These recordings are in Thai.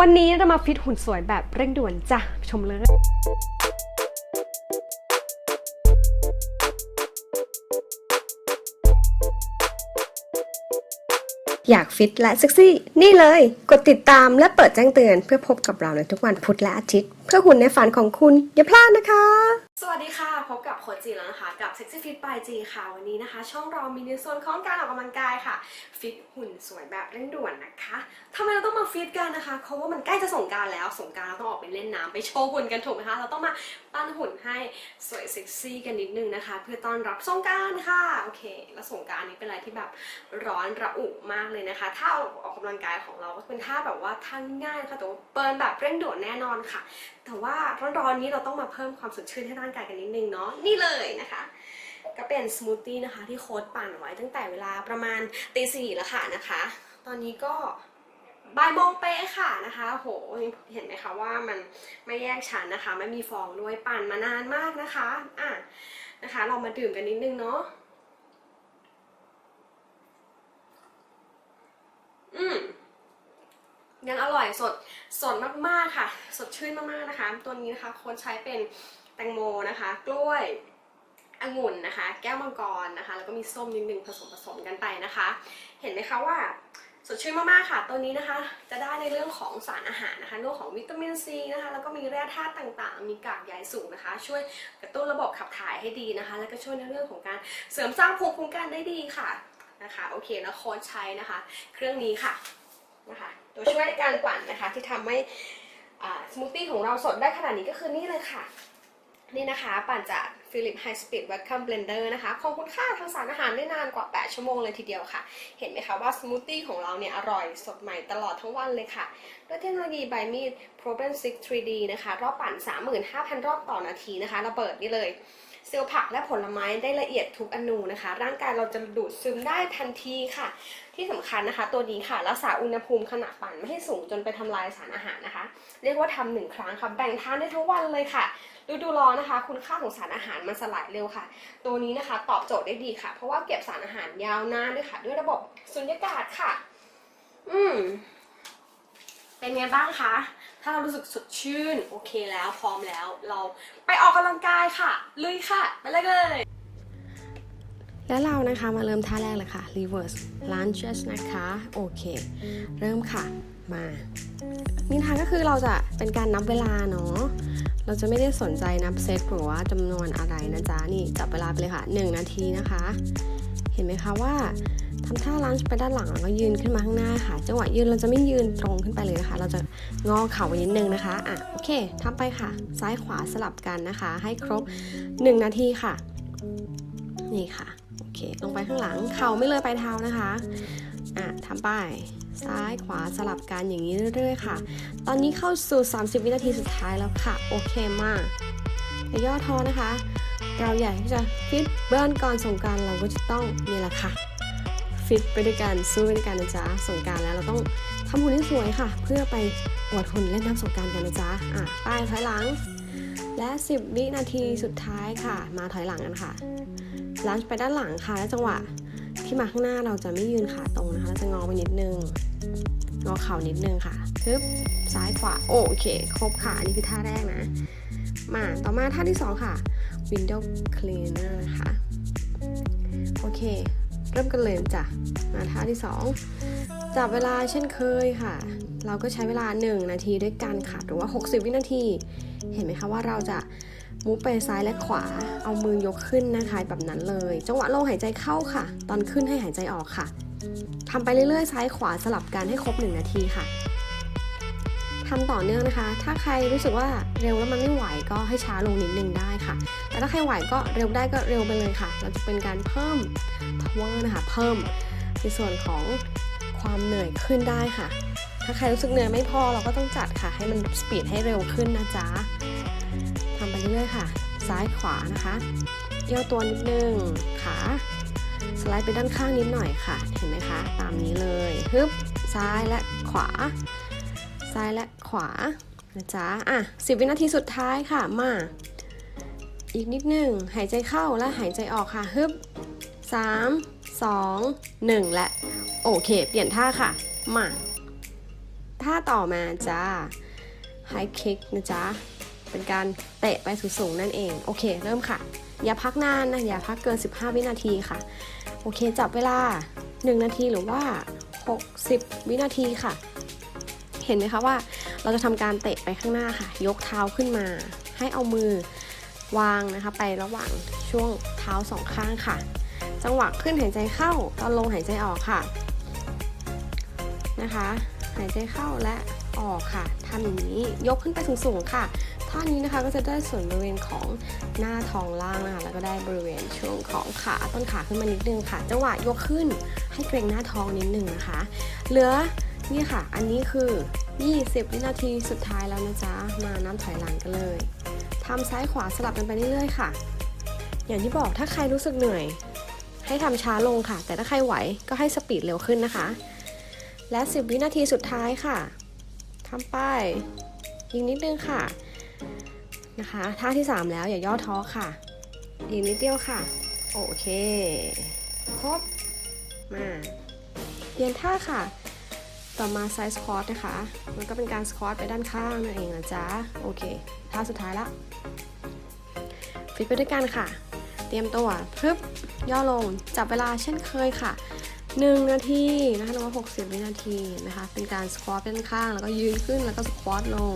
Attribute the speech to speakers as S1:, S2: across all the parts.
S1: วันนี้เรามาฟิตหุ่นสวยแบบเร่งด่วนจ้ะ ชมเลยอยากฟิตและเซ็กซี่ นี่เลย กดติดตามและเปิดแจ้งเตือนเพื่อพบกับเราในทุกวันพุธและอาทิตย์ เพื่อหุ่นในฝันของคุณ อย่าพลาดนะคะ วัสดีค่ะ พบกับโคจีแล้วนะคะ กับ Sexy Fit by G ค่ะ วันนี้นะคะ ช่องเรามีในส่วนของการออกกำลังกายค่ะ ฟิตหุ่นสวยแบบเร่งด่วนนะคะทำไมเราต้องมาฟิตกันนะคะ เพราะว่ามันใกล้จะสงการแล้วสงการเราต้องออกไปเล่นน้ำไปโชว์หุ่นกันถูกไหมคะ เราต้องมาปั้นหุ่นให้สวยเซ็กซี่กันนิดนึงนะคะ เพื่อต้อนรับสงการค่ะ โอเค แล้วสงการนี้เป็นอะไรที่แบบร้อนระอุมากเลยนะคะถ้าออกกำลังกายของเราก็เป็นท่าแบบว่าท่าง่ายๆนะแต่ว่าเบิร์นแบบเร่งด่วนแน่นอนค่ะ แต่ว่าร้อนๆนี้เราต้องมาเพิ่มความสดชื่นให้ร่างกายกันนิดนึงเนาะนี่เลยนะคะ ก็เป็นสมูทตี้นะคะที่โค้ดปั่นไว้ตั้งแต่เวลาประมาณตีสี่แล้วค่ะนะคะ ตอนนี้ก็บ่ายโมงเป๊ะค่ะนะคะโหเห็นไหมคะว่ามันไม่แยกชั้นนะคะ ไม่มีฟองด้วยปั่นมานานมากนะคะอะนะคะ เรามาดื่มกันนิดนึงเนาะอืม ยังอร่อยสดสดมากๆค่ะ สดชื่นมากๆนะคะ ตัวนี้นะคะคนใช้เป็นแตงโมนะคะ กล้วยองุ่นนะคะ แก้วมังกรนะคะ แล้วก็มีส้มนิดนึงผสมผสมกันไปนะคะ เห็นไหมคะว่าสดชื่นมากๆค่ะ ตัวนี้นะคะ จะได้ในเรื่องของสารอาหารนะคะเรื่องของวิตามินซีนะคะ แล้วก็มีแร่ธาตุต่างๆ มีกากใยสูงนะคะ ช่วยกระตุ้นระบบขับถ่ายให้ดีนะคะ แล้วก็ช่วยในเรื่องของการเสริมสร้างภูมิคุ้มกันได้ดีค่ะนะคะ โอเคแล้วโค้ชใช้นะคะ เครื่องนี้ค่ะนะคะ ตัวช่วยในการปั่นนะคะ ที่ทำให้สมูทตี้ของเราสดได้ขนาดนี้ก็คือนี่เลยค่ะ นี่นะคะ ปั่นจาก Philip High Speed Vacuum Blender นะคะคงคุณค่าทางสารอาหารได้นานกว่า 8 ชั่วโมงเลยทีเดียวค่ะ เห็นไหมคะว่าสมูทตี้ของเราเนี่ยอร่อยสดใหม่ตลอดทั้งวันเลยค่ะ ด้วยเทคโนโลยีไบมีด Proben 6 3D นะคะ รอบปั่น 35,000 รอบต่อนาทีนะคะ ระเบิดนี่เลย เซลล์ผักและผลไม้ได้ละเอียดทุกอนูนะคะ ร่างกายเราจะดูดซึมได้ทันทีค่ะ ที่สำคัญนะคะ ตัวนี้ค่ะรักษาอุณหภูมิขณะปั่นไม่ให้สูงจนไปทำลายสารอาหารนะคะ เรียกว่าทำหนึ่งครั้งค่ะแบ่งทานได้ทั้งวันเลยค่ะฤดูร้อนนะคะ คุณค่าของสารอาหารมันสลายเร็วค่ะ ตัวนี้นะคะตอบโจทย์ได้ดีค่ะ เพราะว่าเก็บสารอาหารยาวนานด้วยค่ะ ด้วยระบบสุญญากาศค่ะ อืมเป็นไงบ้างคะ ถ้าเรารู้สึกสดชื่นโอเคแล้วพร้อมแล้ว เราไปออกกำลังกายค่ะ ลุยค่ะ ไปเลยเลยแล้วเรานะคะมาเริ่มท่าแรกเลยค่ะ reverse lunges นะคะ โอเค เริ่มค่ะ มานี่นะคะก็คือเราจะเป็นการนับเวลาเนาะ เราจะไม่ได้สนใจนับเซตหรือว่าจำนวนอะไรนะจ๊ะ นี่จับเวลาไปเลยค่ะ 1 นาทีนะคะ เห็นไหมคะว่าทำท่าลันช์ไปด้านหลังแล้วก็ยืนขึ้นมาข้างหน้าค่ะ จังหวะยืนเราจะไม่ยืนตรงขึ้นไปเลยนะคะ เราจะงอเข่าไว้นิดนึงนะคะอะโอเคทำไปค่ะ ซ้ายขวาสลับกันนะคะ ให้ครบ 1 นาทีค่ะ นี่ค่ะโอเคลงไปข้างหลังเข่าไม่เลยปลายเท้านะคะอะทำไปซ้ายขวาสลับกันอย่างนี้เรื่อยๆค่ะ ตอนนี้เข้าสู่ 30 วินาทีสุดท้ายแล้วค่ะ โอเคมากย่าย่อท้อนะคะ เราอยากที่จะฟิตเบิร์นก่อนสงการเราก็จะต้องนี่แหละค่ะฟิตไปด้วยกันสู้ไปด้วยกันนะจ๊ะสงการแล้วเราต้องทำหุ่นให้สวยค่ะ เพื่อไปอวดหุ่นเล่นน้ำสงการกันนะจ๊ะอะไปถอยหลัง และ 10 วินาทีสุดท้ายค่ะ มาถอยหลังกันค่ะลันช์ไปด้านหลังค่ะและจังหวะที่มาข้างหน้าเราจะไม่ยืนขาตรงนะคะเราจะงอไปนิดนึงงอเข่านิดนึงค่ะทึบซ้ายขวาโอเค ครบค่ะอันนี้คือท่าแรกนะ มาต่อมาท่าที่ 2 ค่ะ window cleaner นะคะ โอเค เริ่มกันเลยจ้ะ มาท่าที่ 2 จับเวลาเช่นเคยค่ะ เราก็ใช้เวลา 1 นาทีด้วยกันค่ะ หรือว่า 60 วินาที เห็นไหมคะว่าเราจะมูฟไปซ้ายและขวา เอามือยกขึ้นนะคะแบบนั้นเลย จังหวะลงหายใจเข้าค่ะ ตอนขึ้นให้หายใจออกค่ะทำไปเรื่อยๆ ซ้ายขวาสลับกันให้ครบ 1 นาทีค่ะ ทำต่อเนื่องนะคะ ถ้าใครรู้สึกว่าเร็วแล้วมันไม่ไหวก็ให้ช้าลงนิดนึงได้ค่ะ แต่ถ้าใครไหวก็เร็วได้ก็เร็วไปเลยค่ะ เราจะเป็นการเพิ่ม power นะคะ เพิ่มในส่วนของความเหนื่อยขึ้นได้ค่ะ ถ้าใครรู้สึกเหนื่อยไม่พอเราก็ต้องจัดค่ะ ให้มันสปีดให้เร็วขึ้นนะจ๊ะทำไปเรื่อยๆค่ะ ซ้ายขวานะคะเย่อตัวนิดนึงขาสไลด์ไปด้านข้างนิดหน่อยค่ะ เห็นไหมคะ ตามนี้เลยฮึบซ้ายและขวา ซ้ายและขวานะจ๊ะอะสิบวินาทีสุดท้ายค่ะมา อีกนิดหนึ่งหายใจเข้าและหายใจออกค่ะฮึบ3 2 1และ โอเค เปลี่ยนท่าค่ะ มา ท่าต่อมาจ้า High Kick นะจ๊ะ เป็นการเตะไปสูงๆนั่นเอง โอเค เริ่มค่ะ อย่าพักนานนะ อย่าพักเกิน 15 วินาทีค่ะ โอเค จับเวลา 1 นาทีหรือว่า 60 วินาทีค่ะ เห็นไหมคะว่า เราจะทำการเตะไปข้างหน้าค่ะ ยกเท้าขึ้นมา ให้เอามือวางนะคะ ไประหว่างช่วงเท้าสองข้างค่ะ จังหวะขึ้นหายใจเข้าตอนลงหายใจออกค่ะนะคะ หายใจเข้าและออกค่ะทำอย่างนี้ยกขึ้นไปสูงๆค่ะท่านี้นะคะก็จะได้ส่วนบริเวณของหน้าท้องล่างนะคะแล้วก็ได้บริเวณช่วงของขาต้นขาขึ้นมานิดนึงค่ะ จังหวะยกขึ้นให้เกรงหน้าท้องนิดนึงนะคะ เหลือ นี่ค่ะ อันนี้คือ 20 วินาทีสุดท้ายแล้วนะจ๊ะ มาน้ำถอยหลังกันเลยทำซ้ายขวาสลับกันไปเรื่อยๆค่ะ อย่างที่บอกถ้าใครรู้สึกเหนื่อย ให้ทำช้าลงค่ะ แต่ถ้าใครไหวก็ให้สปีดเร็วขึ้นนะคะ และ 10 วินาทีสุดท้ายค่ะทำไปอีกนิดนึงค่ะนะคะท่าที่ 3 แล้วอย่าย่อท้อค่ะอีกนิดเดียวค่ะ โอเค ครบ มาเปลี่ยนท่าค่ะ ต่อมาไซส์สควอตนะคะ มันก็เป็นการสควอตไปด้านข้างนั่นเองนะจ๊ะ โอเค ท่าสุดท้ายละ ฟิตไปด้วยกันค่ะ เตรียมตัวพึบย่อลง จับเวลาเช่นเคยค่ะ 1 นาทีนะคะหรือว่า60 วินาทีนะคะ เป็นการสควอตด้านข้าง แล้วก็ยืนขึ้น แล้วก็สควอตลง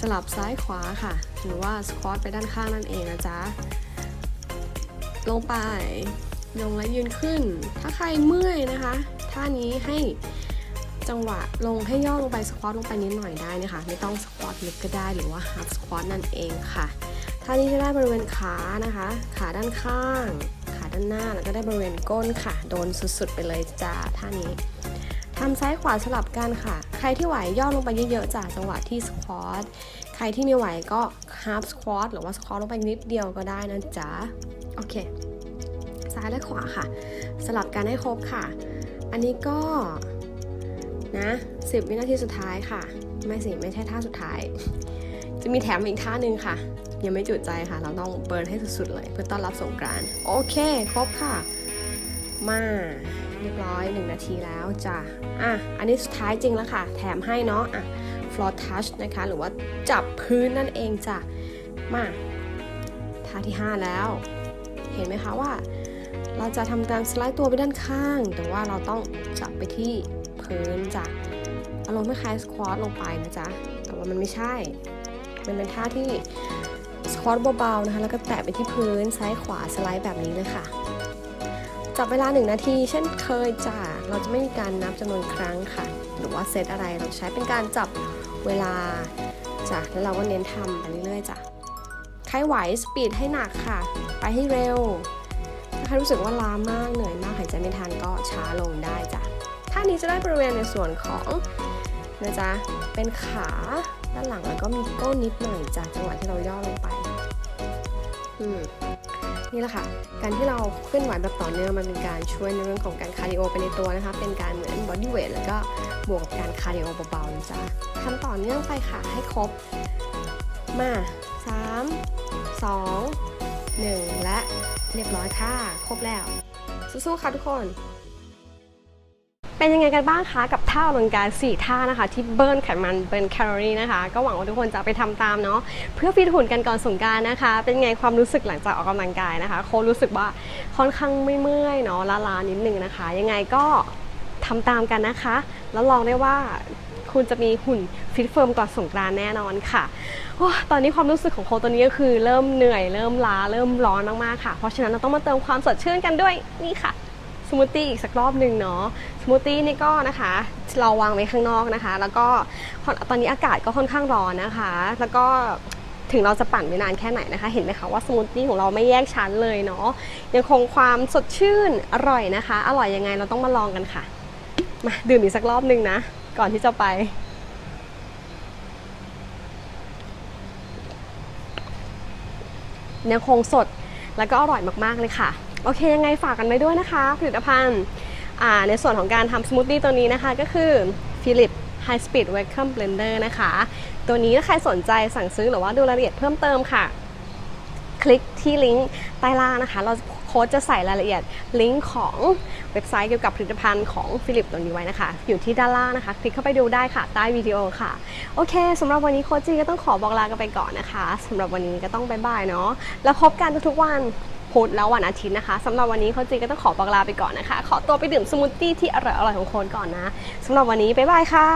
S1: สลับซ้ายขวาค่ะ หรือว่าสควอตไปด้านข้างนั่นเองนะจ๊ะ ลงไป ลงและยืนขึ้น ถ้าใครเมื่อยนะคะ ท่านี้ให้ จังหวะลงให้ย่อลงไปสควอตลงไปนิดหน่อยได้นะคะ ไม่ต้องสควอตลึกก็ได้หรือว่าฮาร์ s สควอตนั่นเองค่ะท่านี้จะได้บริเวณขานะคะ ขาด้านข้าง ขาด้านหน้าแล้วก็ได้บริเวณก้นค่ะ โดนสุดๆไปเลยจ้าท่านี้ทำซ้ายขวาสลับกันค่ะ ใครที่ไหวย่อลงไปเยอะๆจากจังหวะที่สควอตใครที่ไม่ไหวก็ฮาร์ s สควอตหรือว่าสควอตลงไปนิดเดียวก็ได้นะจ๊ะโอเค ซ้ายและขวาค่ะ สลับกันให้ครบค่ะ อันนี้ก็ นะ10 วินาทีสุดท้ายค่ะ ไม่สิไม่ใช่ท่าสุดท้าย จะมีแถมอีกท่าหนึ่งค่ะ ยังไม่จุดใจค่ะ เราต้องเบิร์นให้สุดๆเลย เพื่อต้อนรับสงกรานต์โอเค ครบค่ะ มาเรียบร้อย 1 นาทีแล้วจ้ะอะ อันนี้สุดท้ายจริงแล้วค่ะ แถมให้เนาะอะ floor touch นะคะ หรือว่าจับพื้นนั่นเองจ้ะ มาท่าที่ 5 แล้ว เห็นไหมคะว่า เราจะทำการสไลด์ตัวไปด้านข้าง แต่ว่าเราต้องจับไปที่ พื้นจ้ะอารมณ์คล้ายสควอตลงไปนะจ๊ะ แต่ว่ามันไม่ใช่ มันเป็นท่าที่สควอตเบาๆนะคะ แล้วก็แตะไปที่พื้นซ้ายขวาสไลด์แบบนี้เลยค่ะ จับเวลา 1 นาที เช่นเคยจ้ะ เราจะไม่มีการนับจำนวนครั้งค่ะ หรือว่าเซตอะไร เราใช้เป็นการจับเวลาจ้ะ แล้วเราก็เน้นทำไปเรื่อยๆจ้ะใครไหวสปีดให้หนักค่ะ ไปให้เร็วถ้าใครรู้สึกว่าล้ามากเหนื่อยมากหายใจไม่ทันก็ช้าลงได้จ้ะานี้จะได้บริเวณในส่วนของนะจ๊ะเป็นขาด้านหลังแล้วก็มีก้นนิดหน่อยจากจังหวะที่เราย่อลงไปอืมนี่แหละค่ะ การที่เราเคลื่อนไหวแบบต่อเนื่องมันเป็นการช่วยในเรื่องของการคาร์ดิโอไปในตัวนะคะ เป็นการเหมือนบอดี้เวทแล้วก็บวกกับการคาร์ดิโอเบาๆนะจ๊ะทำต่อเนื่องไปค่ะให้ครบ มา 3 2 1 และเรียบร้อยค่ะ ครบแล้ว สู้ๆค่ะทุกคน เป็นยังไงกันบ้างคะกับท่าออกกำลังกาย4ท่านะคะ ที่เบิร์นไขมันเบิร์นแคลอรี่นะคะ ก็หวังว่าทุกคนจะไปทำตามเนาะเพื่อฟิตหุ่นกันก่อนสงการนะคะ เป็นไงความรู้สึกหลังจากออกกำลังกายนะคะ โครู้สึกว่าค่อนข้างไม่เมื่อยเนาะล้าๆนิดนึงนะคะ ยังไงก็ทำตามกันนะคะ แล้วลองได้ว่าคุณจะมีหุ่นฟิตเฟิร์มก่อนสงกรานแน่นอนค่ะอตอนนี้ความรู้สึกของโคตอนนี้ก็คือเริ่มเหนื่อย เริ่มล้า เริ่มร้อนมากๆค่ะ เพราะฉะนั้นเราต้องมาเติมความสดชื่นกันด้วยนี่ค่ะ สมูทตี้อีกสักรอบหนึ่งเนาะสมูทตี้นี่ก็นะคะเราวางไว้ข้างนอกนะคะ แล้วก็ตอนนี้อากาศก็ค่อนข้างร้อนนะคะ แล้วก็ถึงเราจะปั่นไปนานแค่ไหนนะคะ เห็นไหมคะว่าสมูทตี้ของเราไม่แยกชั้นเลยเนาะยังคงความสดชื่นอร่อยนะคะ อร่อยยังไงเราต้องมาลองกันค่ะ มาดื่มอีกสักรอบหนึ่งนะ ก่อนที่จะไปยังคงสดแล้วก็อร่อยมาก ๆ เลยค่ะ โอเคยังไงฝากกันไว้ด้วยนะคะ ผลิตภัณฑ์ในส่วนของการทำสมูทตี้ตัวนี้นะคะ ก็คือ Philip High Speed Vacuum Blender นะคะ ตัวนี้ถ้าใครสนใจสั่งซื้อหรือว่าดูรายละเอียดเพิ่มเติมค่ะ คลิกที่ลิงก์ใต้ล่างนะคะ เราโค้ดจะใส่รายละเอียดลิงก์ของเว็บไซต์เกี่ยวกับผลิตภัณฑ์ของฟิลิปตัวนี้ไว้นะคะ อยู่ที่ด้านล่างนะคะ คลิกเข้าไปดูได้ค่ะ ใต้วิดีโอค่ะ โอเคสำหรับวันนี้โค้ชจีก็ต้องขอบอกลากันไปก่อนนะคะสำหรับวันนี้ก็ต้องบายบายเนาะแล้วพบกันทุกๆวัน พุธแล้ววันอาทิตย์นะคะสำหรับวันนี้โค้ชจีก็ต้องขอบอกลาไปก่อนนะคะ ขอตัวไปดื่มสมูทตี้ที่อร่อยๆของโคนก่อนนะสำหรับวันนี้บายบายค่ะ